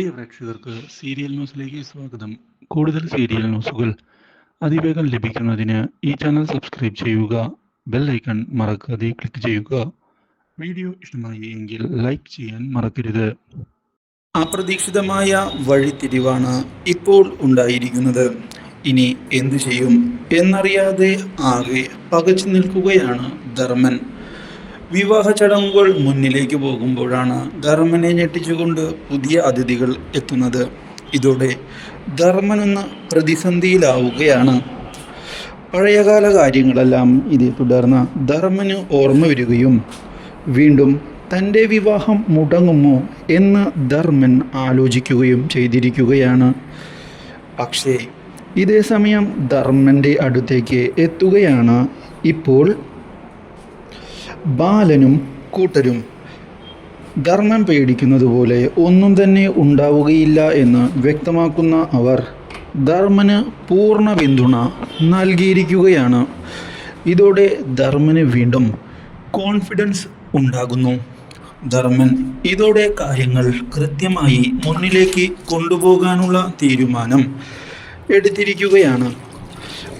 പ്രിയ പ്രേക്ഷകർക്ക് സീരിയൽ ന്യൂസിലേക്ക് സ്വാഗതം. കൂടുതൽ സീരിയൽ ന്യൂസുകൾ അതിവേഗം ലഭിക്കുന്നതിന് ഈ ചാനൽ സബ്സ്ക്രൈബ് ചെയ്യുക ബെൽ ഐക്കൺ മറക്കാതെ ക്ലിക്ക് ചെയ്യുക. വീഡിയോ ഇഷ്ടമായി എങ്കിൽ ലൈക്ക് ചെയ്യാൻ മറക്കരുത്. അപ്രതീക്ഷിതമായ വഴിത്തിരിവാണ് ഇപ്പോൾ ഉണ്ടായിരിക്കുന്നത്. ഇനി എന്തു ചെയ്യും എന്നറിയാതെ ആകെ പകച്ചു നിൽക്കുകയാണ് ധർമ്മൻ. വിവാഹ ചടങ്ങുകൾ മുന്നിലേക്ക് പോകുമ്പോഴാണ് ധർമ്മനെ ഞെട്ടിച്ചുകൊണ്ട് പുതിയ അതിഥികൾ എത്തുന്നത്. ഇതോടെ ധർമ്മനൊന്ന് പ്രതിസന്ധിയിലാവുകയാണ്. പഴയകാല കാര്യങ്ങളെല്ലാം ഇതേ തുടർന്ന് ധർമ്മന് ഓർമ്മ വരികയും വീണ്ടും തന്റെ വിവാഹം മുടങ്ങുമോ എന്ന് ധർമ്മൻ ആലോചിക്കുകയും ചെയ്തിരിക്കുകയാണ്. പക്ഷേ ഇതേ സമയം ധർമ്മന്റെ അടുത്തേക്ക് എത്തുകയാണ്. ഇപ്പോൾ ബാലനും കൂട്ടരും ധർമ്മം പേടിക്കുന്നത് പോലെ ഒന്നും തന്നെ ഉണ്ടാവുകയില്ല എന്ന് വ്യക്തമാക്കുന്ന അവർ ധർമ്മന് പൂർണ പിന്തുണ നൽകിയിരിക്കുകയാണ്. ഇതോടെ ധർമ്മന് വീണ്ടും കോൺഫിഡൻസ് ഉണ്ടാകുന്നു. ധർമ്മൻ ഇതോടെ കാര്യങ്ങൾ കൃത്യമായി മുന്നിലേക്ക് കൊണ്ടുപോകാനുള്ള തീരുമാനം എടുത്തിരിക്കുകയാണ്.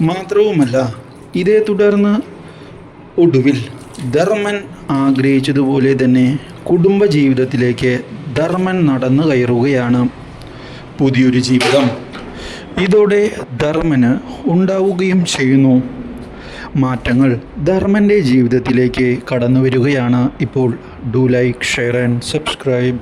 മാത്രവുമല്ല ഇതേ തുടർന്ന് ഒടുവിൽ ധർമ്മൻ ആഗ്രഹിച്ചതുപോലെ തന്നെ കുടുംബജീവിതത്തിലേക്ക് ധർമ്മൻ നടന്നു കയറുകയാണ് പുതിയൊരു ജീവിതം. ഇതോടെ ധർമ്മന് ഉണ്ടാവുകയും ചെയ്യുന്നു. മാറ്റങ്ങൾ ധർമ്മന്റെ ജീവിതത്തിലേക്ക് കടന്നു വരികയാണ് ഇപ്പോൾ. Do like share and subscribe